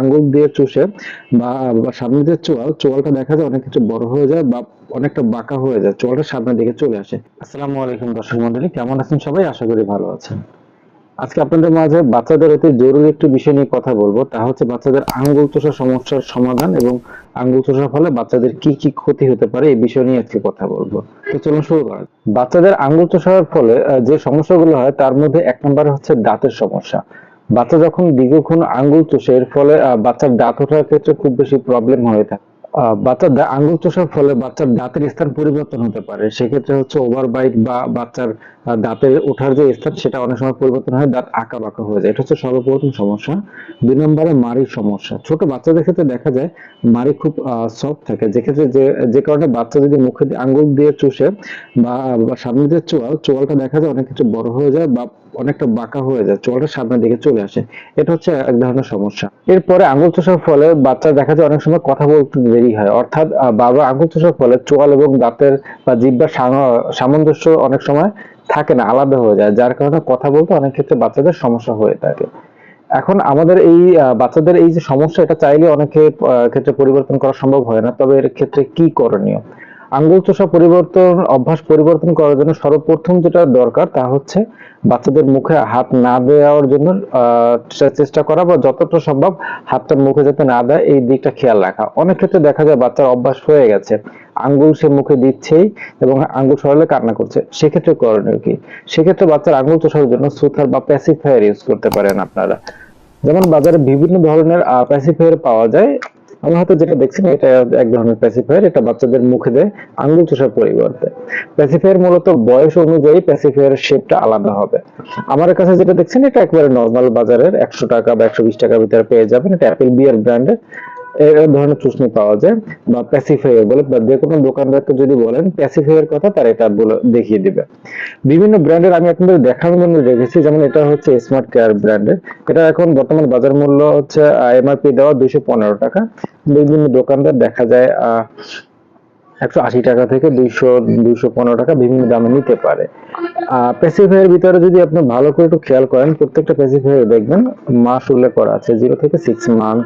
আঙ্গুল দিয়ে চুষে বা সামনে দিয়ে চোয়াল, চোয়ালটা দেখা যায় অনেক কিছু বড় হয়ে যায় বা অনেকটা বাঁকা হয়ে যায়, চোয়ালটা সামনের দিকে চলে আসে। আসসালামু আলাইকুম দর্শক মন্ডলী, কেমন আছেন সবাই? আশা করি ভালো আছেন। আজকে আপনাদের মাঝে বাচ্চাদের অতি জরুরি একটি বিষয় নিয়ে কথা বলব। তা হচ্ছে বাচ্চাদের আঙ্গুল চোষা সমস্যার সমাধান এবং আঙ্গুল চোষার ফলে বাচ্চাদের কি কি ক্ষতি হতে পারে এই বিষয় নিয়ে আজকে কথা বলব। তো চলুন শুরু করা বাচ্চাদের আঙ্গুল চোষার ফলে যে সমস্যাগুলো হয়, তার মধ্যে এক নম্বরে হচ্ছে দাঁতের সমস্যা। বাচ্চা যখন দীর্ঘক্ষণ আঙ্গুল চষে, এর ফলে বাচ্চার দাঁত ওঠার ক্ষেত্রে খুব বেশি প্রবলেম হয়ে থাকে। বাচ্চার আঙ্গুল চষার ফলে বাচ্চার দাঁতের স্থান পরিবর্তন হতে পারে। সেক্ষেত্রে হচ্ছে ওভারবাইট বা বাচ্চার দাঁতের ওঠার যে স্থান, সেটা অনেক সময় পরিবর্তন হয়, দাঁত আঁকা বাঁকা হয়ে যায়। এটা হচ্ছে সর্বপ্রথম সমস্যা। দুই নম্বরে মাড়ির সমস্যা। ছোট বাচ্চাদের ক্ষেত্রে দেখা যায় মাড়ি খুব সফট থাকে। যেক্ষেত্রে যে যে কারণে বাচ্চা যদি মুখে দিয়ে আঙ্গুল দিয়ে চুষে বা সামনে যে চোয়াল, চোয়ালটা দেখা যায় অনেক কিছু বড় হয়ে যায় বা অনেকটা বাঁকা হয়ে যায়, চোয়ালটা সামনের দিকে চলে আসে। এটা হচ্ছে এক ধরনের সমস্যা। এরপরে আঙ্গুল চষার ফলে বাচ্চা দেখা যায় অনেক সময় কথা বলতে দেরি হয়। অর্থাৎ বাবা আঙ্গুল চষার ফলে চোয়াল এবং দাঁতের বা জিব্বার সামঞ্জস্য অনেক সময় থাকে না, আলাদা হয়ে যায়। যার কারণে কথা বলতে অনেক ক্ষেত্রে বাচ্চাদের সমস্যা হয়ে থাকে। এখন আমাদের এই বাচ্চাদের এই যে সমস্যা, এটা চাইলে অনেকে ক্ষেত্রে পরিবর্তন করা সম্ভব হয় না। তবে এর ক্ষেত্রে কি করণীয়? আঙ্গুল চোষা পরিবর্তন, অভ্যাস পরিবর্তন করার জন্য সর্বপ্রথম যেটা দরকার তা হচ্ছে বাচ্চাদের মুখে হাত না দেওয়ার জন্য চেষ্টা করা বা যতটা সম্ভব হাতটা মুখে যাতে না দেয়, এই দিকটা খেয়াল রাখা। অনেক ক্ষেত্রে দেখা যায় বাচ্চার অভ্যাস হয়ে গেছে। আঙ্গুল সে মুখে দিচ্ছেই এবং আঙ্গুল সরালে কান্না করছে। সেক্ষেত্রে করণীয় কি? সেক্ষেত্রে বাচ্চার আঙ্গুল চোষার জন্য সুথার বা প্যাসিফায়ার ইউজ করতে পারেন আপনারা। যেমন বাজারে বিভিন্ন ধরনের প্যাসিফায়ার পাওয়া যায়। আমি হয়তো যেটা দেখছেন, এটা এক ধরনের প্যাসিফায়ার এটা বাচ্চাদের মুখে দেয় আঙ্গুল চোষার পরিবর্তে। প্যাসিফায়ার মূলত বয়স অনুযায়ী প্যাসিফায়ারের শেপটা আলাদা হবে। আমার কাছে যেটা দেখছেন, এটা একবারে নর্মাল বাজারের একশো টাকা বা একশো বিশ টাকার ভিতরে পেয়ে যাবেন। এটা অ্যাপেল বিয়ার ব্র্যান্ডের ধরনের পাওয়া যায়, বা প্যাসিফায়ার বলে যে কোনো দোকানদারকে যদি বলেন প্যাসিফায়ার কথা এটা দেখিয়ে দিবে। বিভিন্ন ব্র্যান্ডের আমি আপনাদের দেখানোর জন্য রেখেছি, যেমন এটা হচ্ছে স্মার্ট কেয়ার ব্র্যান্ডের। এটা এখন বর্তমান বাজার মূল্য হচ্ছে এমআরপি দেওয়া দুইশো পনেরো টাকা। বিভিন্ন দোকানদার দেখা যায়, আহ একশো আশি টাকা থেকে দুইশো দুইশো পনেরো টাকা বিভিন্ন দামে নিতে পারে। প্যাসিফায়ার ভিতরে যদি আপনি ভালো করে একটু খেয়াল করেন, প্রত্যেকটা প্যাসিফায়ার দেখবেন মাস উল্লেখ করা আছে জিরো থেকে সিক্স মান্থ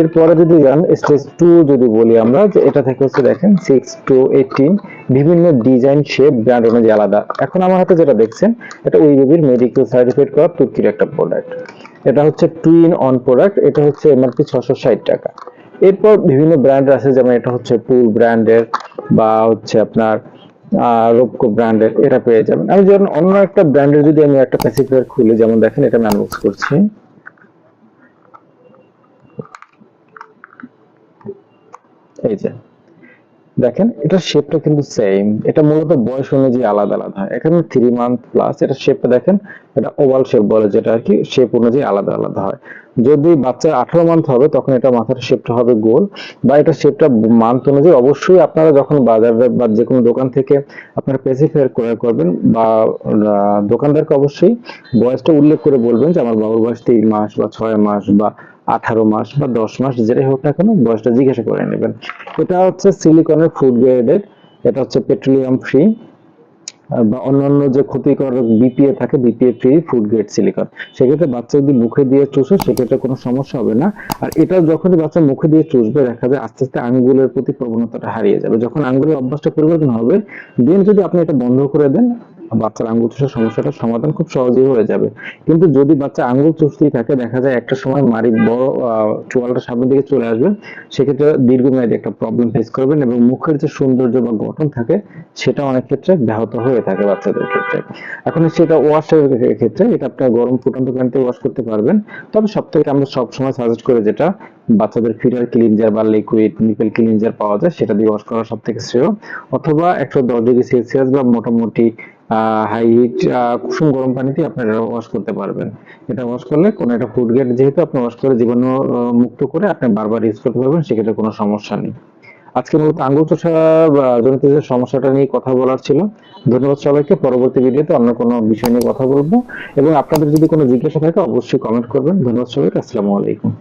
এরপরে যদি যান স্টেজ টু যদি বলি আমরা, যে এটা থেকে হচ্ছে দেখেন সিক্স টু এইটিন বিভিন্ন ডিজাইন শেপ ব্র্যান্ড অনুযায়ী আলাদা। এখন আমার হাতে যেটা দেখছেন, এটা ওই বেবির মেডিকেল সার্টিফিকেট করা তুর্কির একটা প্রোডাক্ট এটা হচ্ছে টুইন অন প্রোডাক্ট এটা হচ্ছে এমআরপি ছশো ষাট টাকা। এরপর বিভিন্ন ব্র্যান্ড আছে, যেমন এটা হচ্ছে পুল ব্র্যান্ডের বা হচ্ছে আপনার রোপকো ব্র্যান্ডের এটা পেয়ে যাবেন। আমি যেমন অন্য একটা ব্র্যান্ডের যদি আমি একটা প্যাসিফায়ার খুলি, যেমন দেখেন এটা আমি আনবক্স করছি। এই যে, দেখেন এটা শেপটা কিন্তু সেম এটা মূলত বয়স অনুযায়ী আলাদা আলাদা। হয় এখানে থ্রি মান্থ প্লাস এটা শেপটা দেখেন, এটা ওভাল শেপ বলে যেটা আর কি শেপ অনুযায়ী আলাদা আলাদা হয়। যদি বাচ্চার আঠারো মান্থ হবে, তখন এটা মাথার শেপটা হবে গোল। বা এটা শেপটা মান্থ অনুযায়ী অবশ্যই আপনারা যখন বাজারে বা যে কোনো দোকান থেকে আপনারা পেসিফায়ার ক্রয় করবেন বা দোকানদারকে অবশ্যই বয়সটা উল্লেখ করে বলবেন যে, আমার বাবুর বয়স তিন মাস বা ছয় মাস বা আঠারো মাস বা দশ মাস, যেটাই হোক না কেন বয়সটা জিজ্ঞাসা করে নেবেন। এটা হচ্ছে সিলিকনের ফুড গ্রেডের এটা হচ্ছে পেট্রোলিয়াম ফ্রি বা অন্যান্য যে ক্ষতিকর বিপিএ থাকে BPA free food grade silicone সেক্ষেত্রে বাচ্চা যদি মুখে দিয়ে চুষে, সেক্ষেত্রে কোনো সমস্যা হবে না। আর এটা যখনই বাচ্চা মুখে দিয়ে চুষবে, দেখা যায় আস্তে আস্তে আঙ্গুলের প্রতি প্রবণতাটা হারিয়ে যাবে। যখন আঙ্গুলের অভ্যাসটা পরিবর্তন হবে দেন যদি আপনি এটা বন্ধ করে দেন বাচ্চার আঙ্গুল চুষার সমস্যাটার সমাধান খুব সহজেই হয়ে যাবে। কিন্তু যদি বাচ্চা আঙ্গুল চুষতেই থাকে, দেখা যায় একটা সময় মারি বড় চোয়ালটা সামনের দিকে চলে আসবে, সেক্ষেত্রে দীর্ঘমেয়াদী একটা প্রবলেম ফেস করবেন এবং মুখের যে সৌন্দর্য বা গঠন থাকে, সেটা অনেক ক্ষেত্রে ব্যাহত হয়ে থাকে বাচ্চাদের ক্ষেত্রে। এখন সেটা ওয়াশের ক্ষেত্রে, এটা আপনার গরম ফুটন্ত পানিতে ওয়াশ করতে পারবেন। তবে সব থেকে আমরা সবসময় সাজেস্ট করে যেটা, বাচ্চাদের ফিডার ক্লিনজার বা লিকুইড নিপেল ক্লিনজার পাওয়া যায়, সেটা দিয়ে ওয়াশ করা সব থেকে শ্রেয় অথবা একশো দশ ডিগ্রি সেলসিয়াস বা মোটামুটি হাই হিট কুসুম গরম পানিতে আপনারা ওয়াশ করতে পারবেন। এটা ওয়াশ করলে কোনো একটা ফুড গ্রেড যেহেতু আপনি ওয়াশ করে জীবাণু মুক্ত করে আপনি বারবার ইউজ করতে পারবেন, সেক্ষেত্রে কোনো সমস্যা নেই। আজকে মূলত আঙ্গুল চোষা জনিত যে সমস্যাটা নিয়ে কথা বলার ছিল, ধন্যবাদ সবাইকে। পরবর্তী ভিডিওতে অন্য কোনো বিষয় নিয়ে কথা বলব। এবং আপনাদের যদি কোনো জিজ্ঞাসা থাকে, অবশ্যই কমেন্ট করবেন। ধন্যবাদ সবাইকে। আসসালামু আলাইকুম।